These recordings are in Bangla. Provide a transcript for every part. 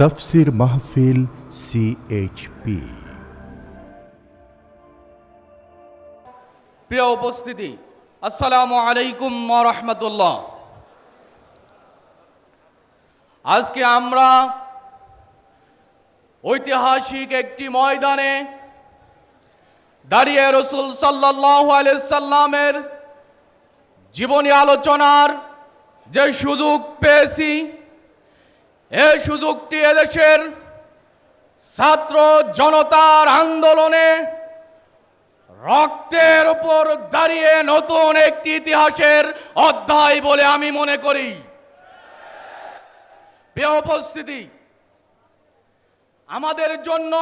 তফসির মাহফিল সিএইচপি প্রিয় উপস্থিতি, আসসালামু আলাইকুম রহমতুল্লাহ। আজকে আমরা ঐতিহাসিক একটি ময়দানে দাঁড়িয়ে রসুল সাল্লাহ সাল্লামের জীবনী আলোচনার যে সুযোগ পেয়েছি এই সুযোগটি এদেশের ছাত্র জনতার আন্দোলনে রক্তের উপর দাঁড়িয়ে নতুন একটি ইতিহাসের অধ্যায় বলে আমি মনে করি। উপস্থিতি, আমাদের জন্য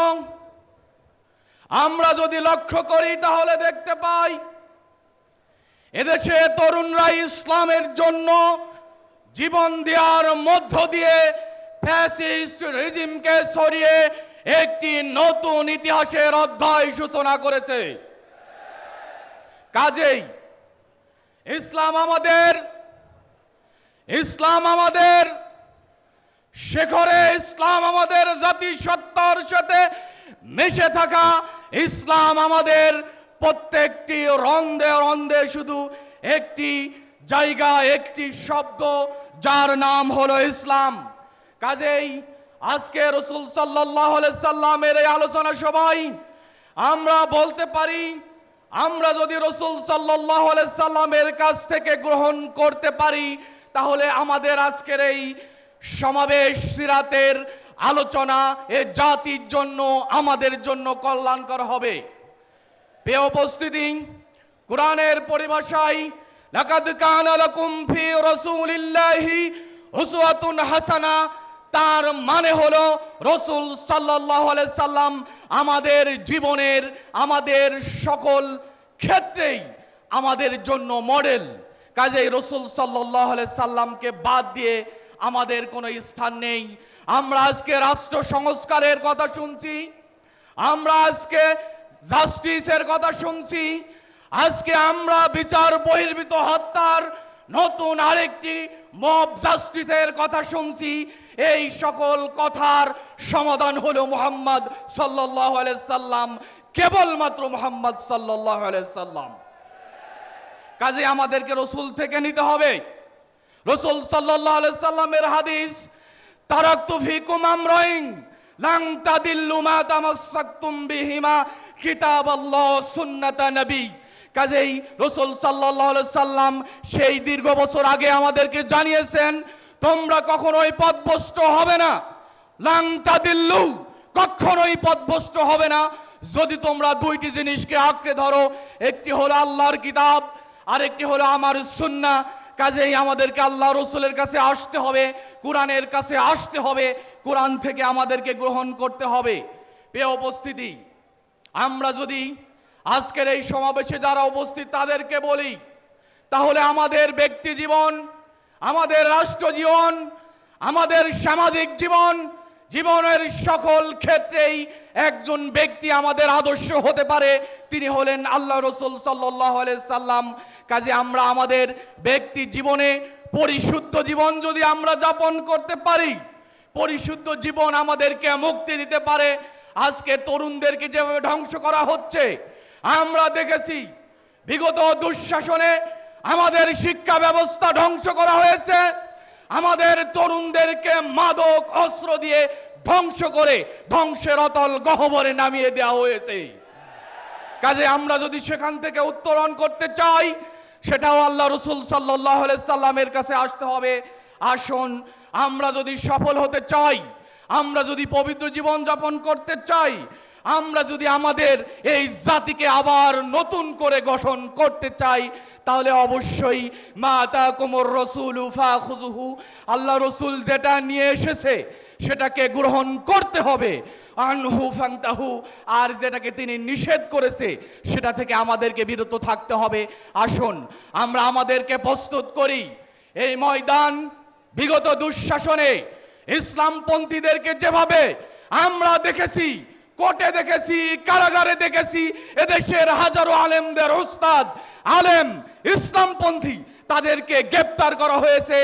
আমরা যদি লক্ষ্য করি তাহলে দেখতে পাই, এদেশে তরুণরা ইসলামের জন্য জীবন দেওয়ার মধ্য দিয়ে ফ্যাসিস্ট রিজিমকে সরিয়ে একটি নতুন ইতিহাসের অধ্যায় সূচনা করেছে। কাজেই ইসলাম আমাদের ইসলাম আমাদের, শেখরে ইসলাম আমাদের জাতিসত্তার সাথে মিশে থাকা ইসলাম আমাদের প্রত্যেকটি রন্দে রন্দে শুধু একটি জায়গা, একটি শব্দ, যার নাম হলো ইসলাম। কাজেই আজকে রসুল সাল্লামের এই আলোচনা সবাই আমরা বলতে পারি, আমরা যদি রসুল সাল্লামের কাছ থেকে গ্রহণ করতে পারি, তাহলে আমাদের আজকের এই সমাবেশ সিরাতের আলোচনা এ জাতির জন্য, আমাদের জন্য কল্যাণকর হবে। প্রিয় উপস্থিতি, কোরআনের পরিভাষায়, লাকাদ কানা লাকুম ফি রাসূলিল্লাহি উসওয়াতুন হাসানা তার মানে হলো রসুল আলাইহি সাল্লাম আমাদের জীবনের, আমাদের সকল ক্ষেত্রেই আমাদের জন্য মডেল কাজেই রসুল আলাইহি সাল্লামকে বাদ দিয়ে আমাদের কোনো স্থান নেই। আমরা আজকে রাষ্ট্র সংস্কারের কথা শুনছি, আমরা আজকে জাস্টিসের কথা শুনছি, আজকে আমরা বিচার বহির্ভূত হত্যার নতুন আরেকটি মব জাস্টিসের কথা শুনছি। এই সকল কথার সমাধান হলো মোহাম্মদ সাল্লাহ সাল্লাম, কেবলমাত্র মুহাম্মদ সাল্লাহ সাল্লাম। কাজে আমাদেরকে রসুল থেকে নিতে হবে। রসুল সাল্লাহ সাল্লামের হাদিস, তারাক্তু ফিকুম আমরাইন, লাং তাদিল্লু মা তামাসসাকতুম বিহিমা কিতাবাল্লাহ সুন্নাতা নবী। কাজেই রসুল সাল্লাহ সাল্লাম সেই দীর্ঘ বছর আগে আমাদেরকে জানিয়েছেন তোমরা কখনোই পথভ্রষ্ট হবে না। লাং তাদিল্লু কখনোই পথভ্রষ্ট হবে না। যদি তোমরা দুইটি জিনিসকে আঁকড়ে ধরো, একটি হলো আল্লাহর কিতাব, আরেকটি হলো আমার সুন্না। কাজেই আমাদেরকে আল্লাহ রসুলের কাছে আসতে হবে, কোরআনের কাছে আসতে হবে, কোরআন থেকে আমাদেরকে গ্রহণ করতে হবে। প্রিয় উপস্থিতি, আমরা যদি আজকের এই সমাবেশে যারা উপস্থিত তাদেরকে বলি, তাহলে আমাদের ব্যক্তি জীবন আমাদের রাষ্ট্র জীবন, আমাদের সামাজিক জীবন, জীবনের সকল ক্ষেত্রেই একজন ব্যক্তি আমাদের আদর্শ হতে পারে। তিনি হলেন আল্লাহ রসুল সাল্লাহ সাল্লাম। কাজে আমরা আমাদের ব্যক্তি জীবনে পরিশুদ্ধ জীবন যদি আমরা যাপন করতে পারি, পরিশুদ্ধ জীবন আমাদেরকে মুক্তি দিতে পারে। আজকে তরুণদেরকে যেভাবে ধ্বংস করা হচ্ছে, আমরা দেখেছি বিগত দুঃশাসনে আমাদের শিক্ষা ব্যবস্থা ধ্বংস করা হয়েছে। আমাদের তরুণদেরকে মাদক, অস্ত্র দিয়ে ধ্বংস করে ধ্বংসের অতল গহবরে নামিয়ে দেওয়া হয়েছে। কাজে আমরা যদি সেখান থেকে উত্তরণ করতে চাই, সেটাও আল্লাহ রসুল সাল্লাহ সাল্লামের কাছে আসতে হবে। আসুন, আমরা যদি সফল হতে চাই, আমরা যদি পবিত্র জীবন যাপন করতে চাই, আমরা যদি আমাদের এই জাতিকে আবার নতুন করে গঠন করতে চাই তাহলে অবশ্যই মা তা কোমর রসুল উফা খুজুহু আল্লাহ রসুল যেটা নিয়ে এসেছে, সেটাকে গ্রহণ করতে হবে। আনহু ফাংতাহু আর যেটাকে তিনি নিষেধ করেছে, সেটা থেকে আমাদেরকে বিরত থাকতে হবে। আসুন, আমরা আমাদেরকে প্রস্তুত করি। এই ময়দান বিগত দুঃশাসনে ইসলামপন্থীদেরকে যেভাবে আমরা দেখেছি কোর্টে দেখেছি, কারাগারে দেখেছি, এদেশের হাজারো আলেমদের ওস্তাদ, আলেম, ইসলামপন্থী, তাদেরকে গ্রেপ্তার করা হয়েছে,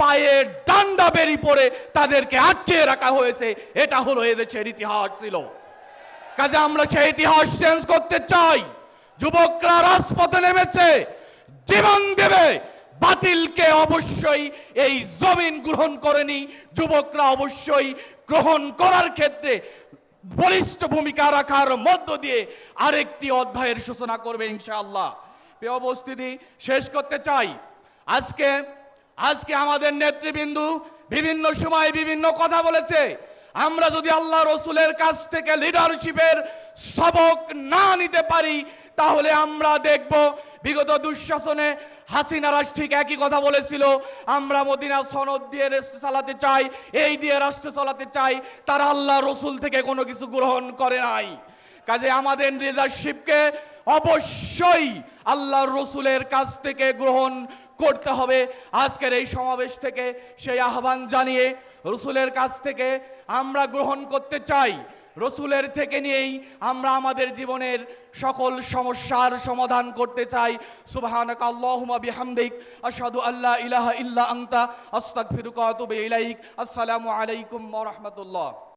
পায়ে ডান্ডা বেরি পড়ে তাদেরকে আটকে রাখা হয়েছে, এটা হলো এদেশের ইতিহাস ছিল। কাজে আমরা সেই ইতিহাস চেঞ্জ করতে চাই। যুবকরা রাজপথে নেমেছে, জীবন দেবে, বাতিলকে অবশ্যই এই জমিন গ্রহণ করেনি, যুবকরা অবশ্যই গ্রহণ করার ক্ষেত্রে বলিষ্ঠ ভূমিকা রাখার মধ্য দিয়ে আরেকটি অধ্যায়ের সূচনা করবে ইনশাআল্লাহ। প্রিয় উপস্থিতি, শেষ করতে চাই। আজকে আজকে আমাদের নেতৃবৃন্দু বিভিন্ন সময় বিভিন্ন কথা বলেছে। আমরা যদি আল্লাহ রসুলের কাছ থেকে লিডারশিপের সবক না নিতে পারি, তাহলে আমরা দেখব বিগত দুঃশাসনে হাসিনা রাজ ঠিক একই কথা বলেছিল, আমরা মদিনা সনদ দিয়ে রাষ্ট্র চালাতে চাই, এই দিয়ে রাষ্ট্র চালাতে চাই, তারা আল্লাহ রসুল থেকে কোনো কিছু গ্রহণ করে নাই। কাজে আমাদের লিডারশিপকে অবশ্যই আল্লাহ রসুলের কাছ থেকে গ্রহণ করতে হবে। আজকের এই সমাবেশ থেকে সেই আহ্বান জানিয়ে রসুলের কাছ থেকে আমরা গ্রহণ করতে চাই। রসুলের থেকে নিয়েই আমরা আমাদের জীবনের সকল সমস্যার সমাধান করতে চাই। সুবহানাক আল্লাহুম্মা বিহামদিক। আশহাদু আল্লা ইলাহা ইল্লা আনতা। আস্তাগফিরুকা ওয়া ইলাইক। আসসালামু আলাইকুম ওয়া